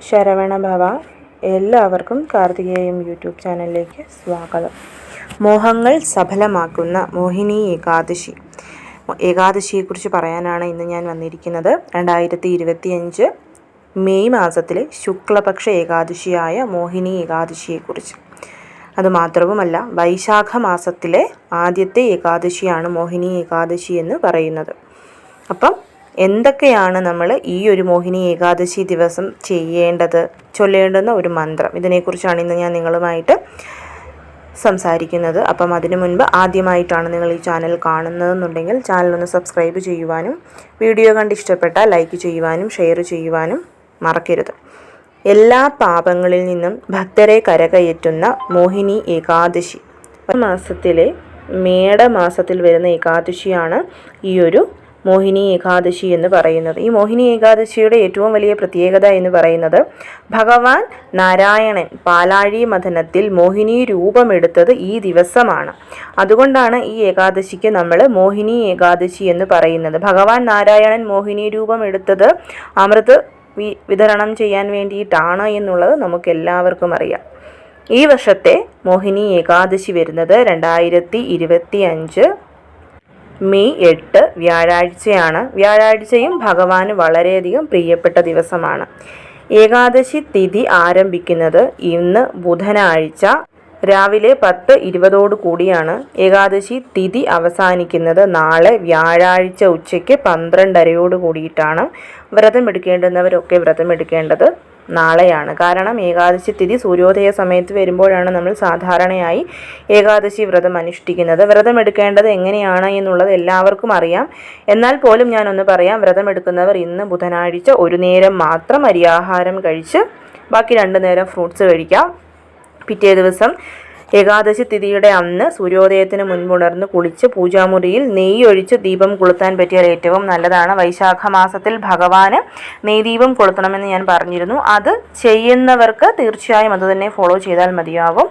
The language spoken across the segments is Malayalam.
ശരവണ ഭവ എല്ലാവർക്കും കാർത്തികേയം യൂട്യൂബ് ചാനലിലേക്ക് സ്വാഗതം. മോഹങ്ങൾ സഫലമാക്കുന്ന മോഹിനി ഏകാദശി. ഏകാദശിയെക്കുറിച്ച് പറയാനാണ് ഇന്ന് ഞാൻ വന്നിരിക്കുന്നത്. രണ്ടായിരത്തി ഇരുപത്തിയഞ്ച് മെയ് മാസത്തിലെ ശുക്ലപക്ഷ ഏകാദശിയായ മോഹിനി ഏകാദശിയെക്കുറിച്ച്. അതുമാത്രവുമല്ല വൈശാഖ മാസത്തിലെ ആദ്യത്തെ ഏകാദശിയാണ് മോഹിനി ഏകാദശി എന്ന് പറയുന്നത്. അപ്പം എന്തൊക്കെയാണ് നമ്മൾ ഈ ഒരു മോഹിനി ഏകാദശി ദിവസം ചെയ്യേണ്ടത്? ചൊല്ലേണ്ടുന്ന ഒരു മന്ത്രം. ഇതിനെക്കുറിച്ചാണ് ഇന്ന് ഞാൻ നിങ്ങളുമായിട്ട് സംസാരിക്കുന്നത്. അപ്പം അതിനു മുൻപ് ആദ്യമായിട്ടാണ് നിങ്ങൾ ഈ ചാനൽ കാണുന്നതെന്നുണ്ടെങ്കിൽ ചാനൽ ഒന്ന് സബ്സ്ക്രൈബ് ചെയ്യുവാനും വീഡിയോ കണ്ട് ഇഷ്ടപ്പെട്ടാൽ ലൈക്ക് ചെയ്യുവാനും ഷെയർ ചെയ്യുവാനും മറക്കരുത്. എല്ലാ പാപങ്ങളിൽ നിന്നും ഭക്തരെ കരകയറ്റുന്ന മോഹിനി ഏകാദശി. മാസത്തിലെ മേടമാസത്തിൽ വരുന്ന ഏകാദശിയാണ് ഈ ഒരു മോഹിനി ഏകാദശി എന്ന് പറയുന്നത്. ഈ മോഹിനി ഏകാദശിയുടെ ഏറ്റവും വലിയ പ്രത്യേകത എന്ന് പറയുന്നത് ഭഗവാൻ നാരായണൻ പാലാഴി മഥനത്തിൽ മോഹിനി രൂപമെടുത്തത് ഈ ദിവസമാണ്. അതുകൊണ്ടാണ് ഈ ഏകാദശിക്ക് നമ്മൾ മോഹിനി ഏകാദശി എന്ന് പറയുന്നത്. ഭഗവാൻ നാരായണൻ മോഹിനി രൂപം എടുത്തത് അമൃത് വിതരണം ചെയ്യാൻ വേണ്ടിയിട്ടാണ് എന്നുള്ളത് നമുക്ക് എല്ലാവർക്കും അറിയാം. ഈ വർഷത്തെ മോഹിനി ഏകാദശി വരുന്നത് രണ്ടായിരത്തി ഇരുപത്തി അഞ്ച് മെയ് എട്ട് വ്യാഴാഴ്ചയാണ്. വ്യാഴാഴ്ചയും ഭഗവാന് വളരെയധികം പ്രിയപ്പെട്ട ദിവസമാണ്. ഏകാദശി തിഥി ആരംഭിക്കുന്നത് ഇന്ന് ബുധനാഴ്ച. രാവിലെ പത്ത് ഇരുപതോടു കൂടിയാണ് ഏകാദശി തിഥി അവസാനിക്കുന്നത്. നാളെ വ്യാഴാഴ്ച ഉച്ചയ്ക്ക് പന്ത്രണ്ടരയോട് കൂടിയിട്ടാണ് വ്രതമെടുക്കേണ്ടുന്നവരൊക്കെ വ്രതമെടുക്കേണ്ടത്. നാളെയാണ്. കാരണം ഏകാദശി തിഥി സൂര്യോദയ സമയത്ത് വരുമ്പോഴാണ് നമ്മൾ സാധാരണയായി ഏകാദശി വ്രതം അനുഷ്ഠിക്കുന്നത്. വ്രതം എടുക്കേണ്ടത് എങ്ങനെയാണ് എന്നുള്ളത് എല്ലാവർക്കും അറിയാം. എന്നാൽ പോലും ഞാനൊന്ന് പറയാം വ്രതം എടുക്കുന്നവർ ഇന്ന് ബുധനാഴ്ച ഒരു നേരം മാത്രം അരിയാഹാരം കഴിച്ച് ബാക്കി രണ്ട് നേരം ഫ്രൂട്ട്സ് കഴിക്കാം. പിറ്റേ ദിവസം ഏകാദശി തിഥിയുടെ അന്ന് സൂര്യോദയത്തിന് മുൻപുണർന്ന് കുളിച്ച് പൂജാമുറിയിൽ നെയ്യൊഴിച്ച് ദീപം കൊളുത്താൻ പറ്റിയാൽ ഏറ്റവും നല്ലതാണ്. വൈശാഖ മാസത്തിൽ ഭഗവാന് നെയ്ദീപം കൊളുത്തണമെന്ന് ഞാൻ പറഞ്ഞിരുന്നു. അത് ചെയ്യുന്നവർക്ക് തീർച്ചയായും അത് തന്നെ ഫോളോ ചെയ്താൽ മതിയാവും.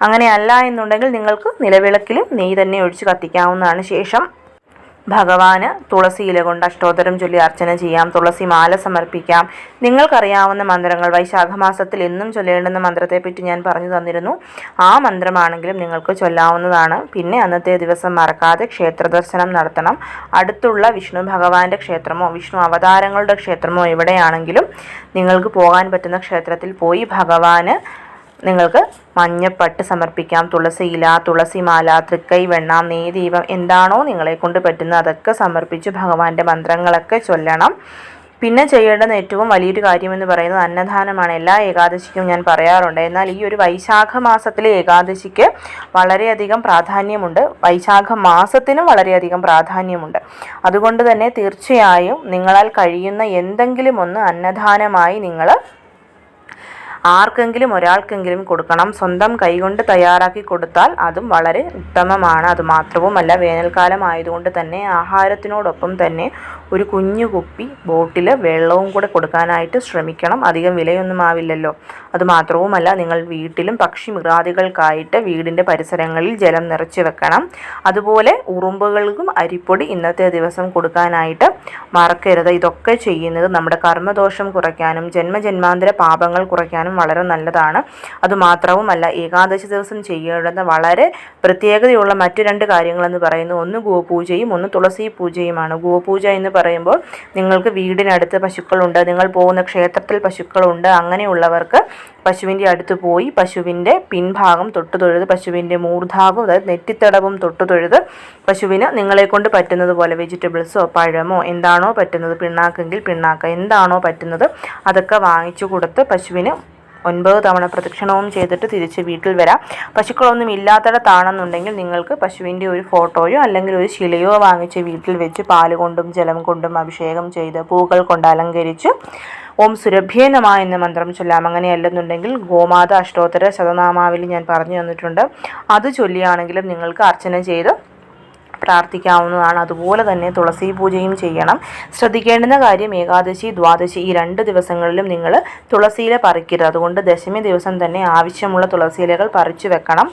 അങ്ങനെയല്ല എന്നുണ്ടെങ്കിൽ നിങ്ങൾക്ക് നിലവിളക്കിലും നെയ്യ് തന്നെ ഒഴിച്ച് കത്തിക്കാവുന്നതാണ് ശേഷം. ഭഗവാന് തുളസി ഇല കൊണ്ട് അഷ്ടോത്തരം ചൊല്ലി അർച്ചന ചെയ്യാം തുളസി മാല സമർപ്പിക്കാം. നിങ്ങൾക്കറിയാവുന്ന മന്ത്രങ്ങൾ വൈശാഖമാസത്തിൽ എന്നും ചൊല്ലേണ്ടുന്ന മന്ത്രത്തെപ്പറ്റി ഞാൻ പറഞ്ഞു തന്നിരുന്നു. ആ മന്ത്രമാണെങ്കിലും നിങ്ങൾക്ക് ചൊല്ലാവുന്നതാണ്. പിന്നെ അന്നത്തെ ദിവസം മറക്കാതെ ക്ഷേത്ര ദർശനം നടത്തണം. അടുത്തുള്ള വിഷ്ണു ഭഗവാന്റെ ക്ഷേത്രമോ വിഷ്ണു അവതാരങ്ങളുടെ ക്ഷേത്രമോ എവിടെയാണെങ്കിലും നിങ്ങൾക്ക് പോകാൻ പറ്റുന്ന ക്ഷേത്രത്തിൽ പോയി ഭഗവാന് നിങ്ങൾക്ക് മഞ്ഞപ്പട്ട് സമർപ്പിക്കാം. തുളസിയില തുളസിമാല തൃക്കൈ വെണ്ണ നെയ്ദീപം എന്താണോ നിങ്ങളെ കൊണ്ട് പറ്റുന്നത് അതൊക്കെ സമർപ്പിച്ച് ഭഗവാന്റെ മന്ത്രങ്ങളൊക്കെ ചൊല്ലണം. പിന്നെ ചെയ്യേണ്ടുന്ന ഏറ്റവും വലിയൊരു കാര്യമെന്ന് പറയുന്നത് അന്നദാനമാണ്. എല്ലാ ഏകാദശിക്കും ഞാൻ പറയാറുണ്ട്. എന്നാൽ ഈ ഒരു വൈശാഖ മാസത്തിലെ ഏകാദശിക്ക് വളരെയധികം പ്രാധാന്യമുണ്ട്. വൈശാഖ മാസത്തിനും വളരെയധികം പ്രാധാന്യമുണ്ട്. അതുകൊണ്ട് തന്നെ തീർച്ചയായും നിങ്ങളാൽ കഴിയുന്ന എന്തെങ്കിലും ഒന്ന് അന്നദാനമായി നിങ്ങൾ ആർക്കെങ്കിലും ഒരാൾക്കെങ്കിലും കൊടുക്കണം. സ്വന്തം കൈകൊണ്ട് തയ്യാറാക്കി കൊടുത്താൽ അതും വളരെ ഉത്തമമാണ്. അത് മാത്രവുമല്ല വേനൽക്കാലം ആയതുകൊണ്ട് തന്നെ ആഹാരത്തിനോടൊപ്പം തന്നെ ഒരു കുഞ്ഞു കുപ്പി ബോട്ടിൽ വെള്ളവും കൂടെ കൊടുക്കാനായിട്ട് ശ്രമിക്കണം. അധികം വിലയൊന്നും ആവില്ലല്ലോ. അതുമാത്രവുമല്ല നിങ്ങൾ വീട്ടിലും പക്ഷി മൃഗാദികൾക്കായിട്ട് വീടിന്റെ പരിസരങ്ങളിൽ ജലം നിറച്ച് വെക്കണം. അതുപോലെ ഉറുമ്പുകൾക്കും അരിപ്പൊടി ഇന്നത്തെ ദിവസം കൊടുക്കാനായിട്ട് മറക്കരുത്. ഇതൊക്കെ ചെയ്യുന്നത് നമ്മുടെ കർമ്മദോഷം കുറയ്ക്കാനും ജന്മജന്മാന്തര പാപങ്ങൾ കുറയ്ക്കാനും വളരെ നല്ലതാണ്. അതുമാത്രവുമല്ല ഏകാദശി ദിവസം ചെയ്യേണ്ടുന്ന വളരെ പ്രത്യേകതയുള്ള മറ്റു രണ്ട് കാര്യങ്ങളെന്ന് പറയുന്നത് ഒന്ന് ഗോപൂജയും ഒന്ന് തുളസി പൂജയുമാണ് ഗോപൂജ എന്ന് പറയുമ്പോൾ നിങ്ങൾക്ക് വീടിനടുത്ത് പശുക്കളുണ്ട് നിങ്ങൾ പോകുന്ന ക്ഷേത്രത്തിൽ പശുക്കളുണ്ട് അങ്ങനെയുള്ളവർക്ക് പശുവിന്റെ അടുത്ത് പോയി പശുവിന്റെ പിൻഭാഗം തൊട്ടു തൊഴുത് പശുവിന്റെ മൂർധാവും അതായത് നെറ്റിത്തടവും തൊട്ടു തൊഴുത് പശുവിന് നിങ്ങളെ കൊണ്ട് പറ്റുന്നത് പോലെ വെജിറ്റബിൾസോ പഴമോ എന്താണോ പറ്റുന്നത് പിണ്ണാക്കെങ്കിൽ പിണ്ണാക്ക. എന്താണോ പറ്റുന്നത് അതൊക്കെ വാങ്ങിച്ചു കൊടുത്ത് പശുവിന് ഒൻപത് തവണ പ്രദക്ഷിണവും ചെയ്തിട്ട് തിരിച്ച് വീട്ടിൽ വരാം. പശുക്കളൊന്നും ഇല്ലാത്തിടത്താണെന്നുണ്ടെങ്കിൽ നിങ്ങൾക്ക് പശുവിന്റെ ഒരു ഫോട്ടോയോ അല്ലെങ്കിൽ ഒരു ശിലയോ വാങ്ങിച്ച് വീട്ടിൽ വെച്ച് പാൽ കൊണ്ടും ജലം കൊണ്ടും അഭിഷേകം ചെയ്ത് പൂക്കൾ കൊണ്ട് അലങ്കരിച്ച് ഓം സുരഭ്യേനമ എന്ന മന്ത്രം ചൊല്ലാം. അങ്ങനെയല്ലെന്നുണ്ടെങ്കിൽ ഗോമാത അഷ്ടോത്തര ശതനാമാവിൽ ഞാൻ പറഞ്ഞു തന്നിട്ടുണ്ട്. അത് ചൊല്ലിയാണെങ്കിലും നിങ്ങൾക്ക് അർച്ചന ചെയ്ത് പ്രാർത്ഥിക്കാവുന്നതാണ്. അതുപോലെ തന്നെ തുളസി പൂജയും ചെയ്യണം. ശ്രദ്ധിക്കേണ്ടുന്ന കാര്യം ഏകാദശി ദ്വാദശി ഈ രണ്ട് ദിവസങ്ങളിലും നിങ്ങൾ തുളസിയില പറിക്കരുത്. അതുകൊണ്ട് ദശമി ദിവസം തന്നെ ആവശ്യമുള്ള തുളസിയിലകൾ പറിച്ചു വെക്കണം.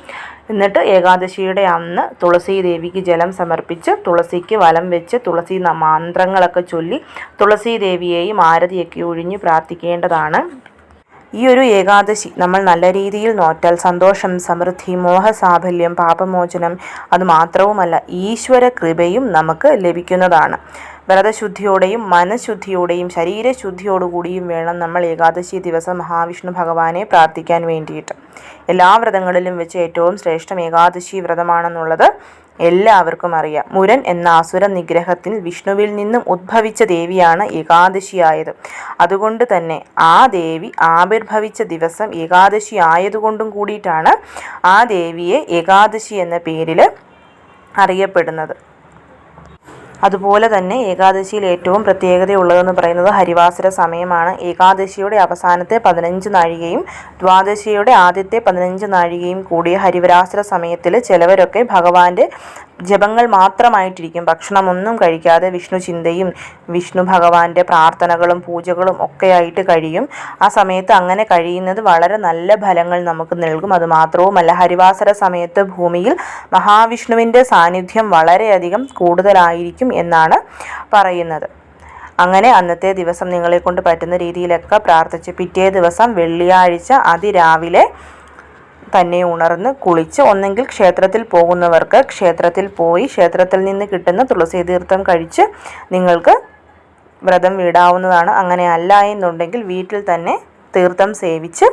എന്നിട്ട് ഏകാദശിയുടെ അന്ന് തുളസി ദേവിക്ക് ജലം സമർപ്പിച്ച് തുളസിക്ക് വലം വെച്ച് തുളസി മന്ത്രങ്ങളൊക്കെ ചൊല്ലി തുളസി ദേവിയെയും ആരതിയൊക്കെ ഒഴിഞ്ഞ് പ്രാർത്ഥിക്കേണ്ടതാണ്. ഈ ഒരു ഏകാദശി നമ്മൾ നല്ല രീതിയിൽ നോറ്റാൽ സന്തോഷം സമൃദ്ധി മോഹസാഫല്യം പാപമോചനം അത് മാത്രവുമല്ല ഈശ്വര കൃപയും നമുക്ക് ലഭിക്കുന്നതാണ്. വ്രതശുദ്ധിയോടെയും മനഃശുദ്ധിയോടെയും ശരീരശുദ്ധിയോടുകൂടിയും വേണം നമ്മൾ ഏകാദശി ദിവസം മഹാവിഷ്ണു ഭഗവാനെ പ്രാർത്ഥിക്കാൻ വേണ്ടിയിട്ട്. എല്ലാ വ്രതങ്ങളിലും വെച്ച് ഏറ്റവും ശ്രേഷ്ഠം ഏകാദശി വ്രതമാണെന്നുള്ളത് എല്ലാവർക്കും അറിയാം. മുരൻ എന്ന അസുര നിഗ്രഹത്തിൽ വിഷ്ണുവിൽ നിന്നും ഉദ്ഭവിച്ച ദേവിയാണ് ഏകാദശിയായത്. അതുകൊണ്ട് തന്നെ ആ ദേവി ആവിർഭവിച്ച ദിവസം ഏകാദശി ആയതുകൊണ്ടും കൂടിയിട്ടാണ് ആ ദേവിയെ ഏകാദശി എന്ന പേരിൽ അറിയപ്പെടുന്നത്. അതുപോലെ തന്നെ ഏകാദശിയിൽ ഏറ്റവും പ്രത്യേകതയുള്ളതെന്ന് പറയുന്നത് ഹരിവാസര സമയമാണ്. ഏകാദശിയുടെ അവസാനത്തെ പതിനഞ്ച് നാഴികയും ദ്വാദശിയുടെ ആദ്യത്തെ പതിനഞ്ച് നാഴികയും കൂടിയ ഹരിവരാസര സമയത്തിൽ ചിലവരൊക്കെ ഭഗവാന്റെ ജപങ്ങൾ മാത്രമായിട്ടിരിക്കും. ഭക്ഷണമൊന്നും കഴിക്കാതെ വിഷ്ണു ചിന്തയും വിഷ്ണു ഭഗവാന്റെ പ്രാർത്ഥനകളും പൂജകളും ഒക്കെയായിട്ട് കഴിയും. ആ സമയത്ത് അങ്ങനെ കഴിയുന്നത് വളരെ നല്ല ഫലങ്ങൾ നമുക്ക് നൽകും. അതുമാത്രവുമല്ല ഹരിവാസര സമയത്ത് ഭൂമിയിൽ മഹാവിഷ്ണുവിന്റെ സാന്നിധ്യം വളരെയധികം കൂടുതലായിരിക്കും. എന്നാണ് പറയുന്നത്. അങ്ങനെ അന്നത്തെ ദിവസം നിങ്ങളെ കൊണ്ട് പറ്റുന്ന രീതിയിലൊക്കെ പ്രാർത്ഥിച്ച് പിറ്റേ ദിവസം വെള്ളിയാഴ്ച അതിരാവിലെ തന്നെ ഉണർന്ന് കുളിച്ച് ഒന്നെങ്കിൽ ക്ഷേത്രത്തിൽ പോകുന്നവർക്ക് ക്ഷേത്രത്തിൽ പോയി ക്ഷേത്രത്തിൽ നിന്ന് കിട്ടുന്ന തുളസി തീർത്ഥം കഴിച്ച് നിങ്ങൾക്ക് വ്രതം വിടാവുന്നതാണ്. അങ്ങനെ അല്ല എന്നുണ്ടെങ്കിൽ വീട്ടിൽ തന്നെ തീർത്ഥം സേവിച്ച്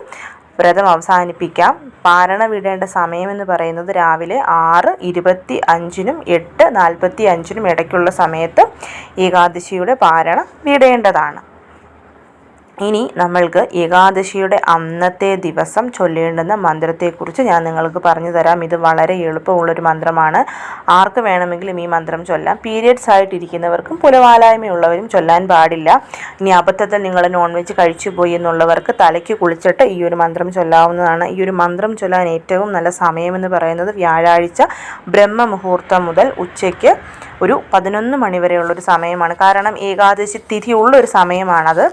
വ്രതം അവസാനിപ്പിക്കാം. പാരണ വിടേണ്ട സമയമെന്ന് പറയുന്നത് രാവിലെ ആറ് ഇരുപത്തി അഞ്ചിനും എട്ട് നാൽപ്പത്തി അഞ്ചിനും ഇടയ്ക്കുള്ള സമയത്ത് ഏകാദശിയുടെ പാരണ വിടേണ്ടതാണ്. ഇനി നമ്മൾക്ക് ഏകാദശിയുടെ അന്നത്തെ ദിവസം ചൊല്ലേണ്ടുന്ന മന്ത്രത്തെക്കുറിച്ച് ഞാൻ നിങ്ങൾക്ക് പറഞ്ഞു തരാം. ഇത് വളരെ എളുപ്പമുള്ളൊരു മന്ത്രമാണ്. ആർക്ക് വേണമെങ്കിലും ഈ മന്ത്രം ചൊല്ലാം. പീരിയഡ്സ് ആയിട്ടിരിക്കുന്നവർക്കും പുലവാലായ്മയുള്ളവരും ചൊല്ലാൻ പാടില്ല. ഇനി അബദ്ധത്തിൽ നിങ്ങൾ നോൺ വെജ് കഴിച്ചു പോയി എന്നുള്ളവർക്ക് തലയ്ക്ക് കുളിച്ചിട്ട് ഈ ഒരു മന്ത്രം ചൊല്ലാവുന്നതാണ്. ഈ ഒരു മന്ത്രം ചൊല്ലാൻ ഏറ്റവും നല്ല സമയമെന്ന് പറയുന്നത് വ്യാഴാഴ്ച ബ്രഹ്മമുഹൂർത്തം മുതൽ ഉച്ചയ്ക്ക് ഒരു പതിനൊന്ന് മണിവരെയുള്ളൊരു സമയമാണ്. കാരണം ഏകാദശി തിഥി ഉള്ളൊരു സമയമാണത്.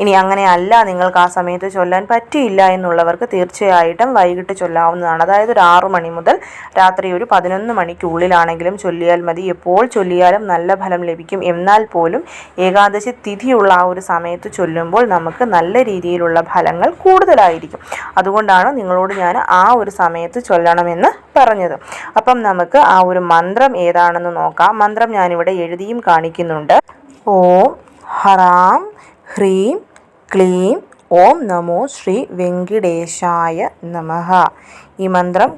ഇനി അങ്ങനെ അല്ല നിങ്ങൾക്ക് ആ സമയത്ത് ചൊല്ലാൻ പറ്റിയില്ല എന്നുള്ളവർക്ക് തീർച്ചയായിട്ടും വൈകിട്ട് ചൊല്ലാവുന്നതാണ്. അതായത് ഒരു ആറു മണി മുതൽ രാത്രി ഒരു പതിനൊന്ന് മണിക്കുള്ളിലാണെങ്കിലും ചൊല്ലിയാൽ മതി. എപ്പോൾ ചൊല്ലിയാലും നല്ല ഫലം ലഭിക്കും. എന്നാൽ പോലും ഏകാദശി തിഥിയുള്ള ആ ഒരു സമയത്ത് ചൊല്ലുമ്പോൾ നമുക്ക് നല്ല രീതിയിലുള്ള ഫലങ്ങൾ കൂടുതലായിരിക്കും. അതുകൊണ്ടാണ് നിങ്ങളോട് ഞാൻ ആ ഒരു സമയത്ത് ചൊല്ലണമെന്ന് പറഞ്ഞത്. അപ്പം നമുക്ക് ആ ഒരു മന്ത്രം ഏതാണെന്ന് നോക്കാം. മന്ത്രം ഞാനിവിടെ എഴുതിയും കാണിക്കുന്നുണ്ട്. ഓം ഹറാം ഹ്രീം ക്ലീം ഓം നമോ ശ്രീ വെങ്കിടേശായ നമഃ. ഈ മന്ത്രം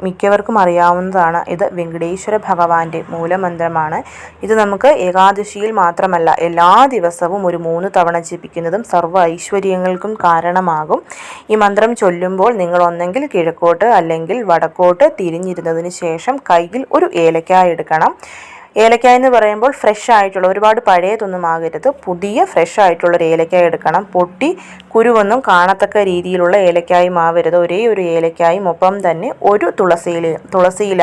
മിക്കവർക്കും അറിയാവുന്നതാണ്. ഇത് വെങ്കടേശ്വര ഭഗവാന്റെ മൂലമന്ത്രമാണ്. ഇത് നമുക്ക് ഏകാദശിയിൽ മാത്രമല്ല എല്ലാ ദിവസവും ഒരു മൂന്ന് തവണ ജപിക്കുന്നതും സർവ ഐശ്വര്യങ്ങൾക്കും കാരണമാകും. ഈ മന്ത്രം ചൊല്ലുമ്പോൾ നിങ്ങൾ ഒന്നെങ്കിൽ കിഴക്കോട്ട് അല്ലെങ്കിൽ വടക്കോട്ട് തിരിഞ്ഞിരുന്നതിന് ശേഷം കയ്യിൽ ഒരു ഏലക്കായ എടുക്കണം. ഏലക്കായ എന്ന് പറയുമ്പോൾ ഫ്രഷ് ആയിട്ടുള്ള ഒരുപാട് പഴയതൊന്നും ആകരുത്. പുതിയ ഫ്രഷ് ആയിട്ടുള്ള ഒരു ഏലക്കായ എടുക്കണം. പൊട്ടി കുരുവൊന്നും കാണത്തക്ക രീതിയിലുള്ള ഏലക്കായും ആവരുത്. ഒരേ ഒരു ഏലക്കായും ഒപ്പം തന്നെ ഒരു തുളസിയില തുളസിയില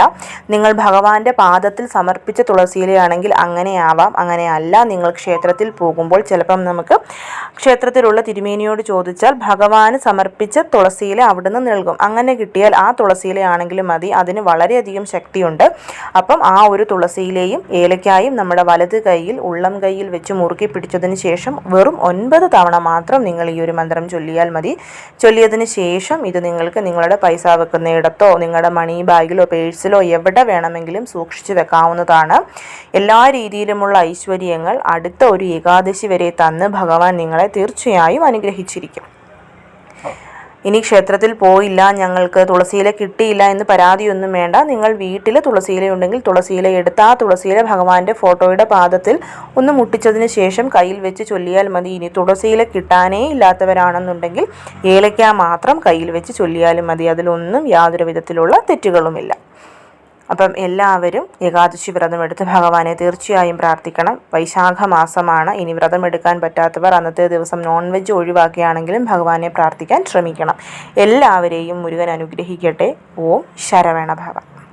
നിങ്ങൾ ഭഗവാന്റെ പാദത്തിൽ സമർപ്പിച്ച തുളസിയിലയാണെങ്കിൽ അങ്ങനെ ആവാം അങ്ങനെ അല്ല. നിങ്ങൾ ക്ഷേത്രത്തിൽ പോകുമ്പോൾ ചിലപ്പം നമുക്ക് ക്ഷേത്രത്തിലുള്ള തിരുമേനിയോട് ചോദിച്ചാൽ ഭഗവാന് സമർപ്പിച്ച തുളസിയില അവിടുന്ന് നൽകും. അങ്ങനെ കിട്ടിയാൽ ആ തുളസിയിലയാണെങ്കിലും മതി. അതിന് വളരെയധികം ശക്തിയുണ്ട്. അപ്പം ആ ഒരു തുളസിയിലെയും ഏലക്കായും ഏലക്കായും നമ്മുടെ വലത് കൈയിൽ ഉള്ളം കൈയിൽ വെച്ച് മുറുക്കി പിടിച്ചതിന് ശേഷം വെറും ഒൻപത് തവണ മാത്രം നിങ്ങൾ ഈ ഒരു മന്ത്രം ചൊല്ലിയാൽ മതി. ചൊല്ലിയതിന് ശേഷം ഇത് നിങ്ങൾക്ക് നിങ്ങളുടെ പൈസ വെക്കുന്നിടത്തോ നിങ്ങളുടെ മണി ബാഗിലോ പേഴ്സിലോ എവിടെ വേണമെങ്കിലും സൂക്ഷിച്ചു വെക്കാവുന്നതാണ്. എല്ലാ രീതിയിലുമുള്ള ഐശ്വര്യങ്ങൾ അടുത്ത ഒരു ഏകാദശി വരെ തന്ന് ഭഗവാൻ നിങ്ങളെ തീർച്ചയായും അനുഗ്രഹിച്ചിരിക്കും. ഇനി ക്ഷേത്രത്തിൽ പോയില്ല ഞങ്ങൾക്ക് തുളസിയില കിട്ടിയില്ല എന്ന് പരാതിയൊന്നും വേണ്ട. നിങ്ങൾ വീട്ടിൽ തുളസിയില ഉണ്ടെങ്കിൽ തുളസിയില എടുത്ത് ആ തുളസിയില ഭഗവാന്റെ ഫോട്ടോയുടെ പാദത്തിൽ ഒന്ന് മുട്ടിച്ചതിന് ശേഷം കയ്യിൽ വെച്ച് ചൊല്ലിയാൽ മതി. ഇനി തുളസിയില കിട്ടാനേ ഇല്ലാത്തവരാണെന്നുണ്ടെങ്കിൽ ഏലയ്ക്ക മാത്രം കയ്യിൽ വെച്ച് ചൊല്ലിയാലും മതി. അതിലൊന്നും യാതൊരു വിധത്തിലുള്ള തെറ്റുകളുമില്ല. അപ്പം എല്ലാവരും ഏകാദശി വ്രതമെടുത്ത് ഭഗവാനെ തീർച്ചയായും പ്രാർത്ഥിക്കണം. വൈശാഖ മാസമാണ് ഇനി വ്രതമെടുക്കാൻ പറ്റാത്തവർ അന്നത്തെ ദിവസം നോൺ വെജ് ഒഴിവാക്കിയാണെങ്കിലും ഭഗവാനെ പ്രാർത്ഥിക്കാൻ ശ്രമിക്കണം. എല്ലാവരെയും മുരുകൻ അനുഗ്രഹിക്കട്ടെ. ഓം ശരവണ ഭഗവാൻ